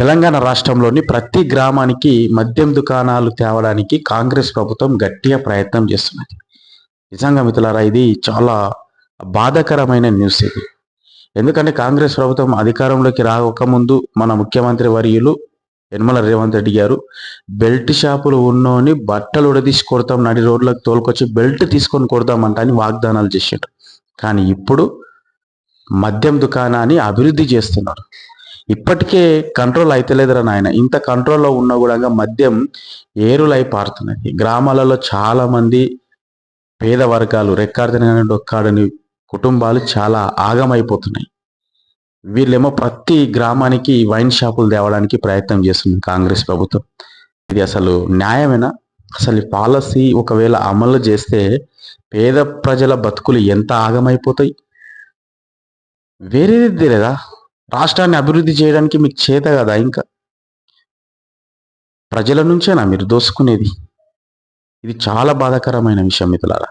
తెలంగాణ రాష్ట్రంలోని ప్రతి గ్రామానికి మద్యం దుకాణాలు తేవడానికి కాంగ్రెస్ ప్రభుత్వం గట్టిగా ప్రయత్నం చేస్తున్నది. నిజంగా మిత్రులారా ఇది చాలా బాధాకరమైన న్యూస్ ఇది. ఎందుకంటే కాంగ్రెస్ ప్రభుత్వం అధికారంలోకి రాకముందు మన ముఖ్యమంత్రి వర్యులు యనమల రేవంత్ రెడ్డి గారు బెల్ట్ షాపులు ఉన్నోని బట్టలు ఉడదీసి కొడతాం నడి రోడ్లకు తోలుకొచ్చి బెల్ట్ తీసుకొని కొడతామంట అని వాగ్దానాలు చేశారు కానీ ఇప్పుడు మద్యం దుకాణాన్ని అభివృద్ధి చేస్తున్నారు. ఇప్పటికే కంట్రోల్ అయితలేదురా నాయన. ఇంత కంట్రోల్లో ఉన్న కూడా మద్యం ఏరులై పారుతున్నది. గ్రామాలలో చాలా మంది పేద వర్గాలు రెక్కాడితేనే డొక్కాడని కుటుంబాలు చాలా ఆగమైపోతున్నాయి. వీళ్ళేమో ప్రతి గ్రామానికి వైన్ షాపులు తేవడానికి ప్రయత్నం చేస్తుంది కాంగ్రెస్ ప్రభుత్వం. ఇది అసలు న్యాయమేనా? అసలు ఈ పాలసీ ఒకవేళ అమలు చేస్తే పేద ప్రజల బతుకులు ఎంత ఆగమైపోతాయి? వేరేది తెలియదా? రాష్ట్రాన్ని అభివృద్ధి చేయడానికి మీకు చేత కదా ఇంకా. ప్రజల నుంచేనా మీరు దోసుకునేది? ఇది చాలా బాధాకరమైన విషయం మిత్రులారా.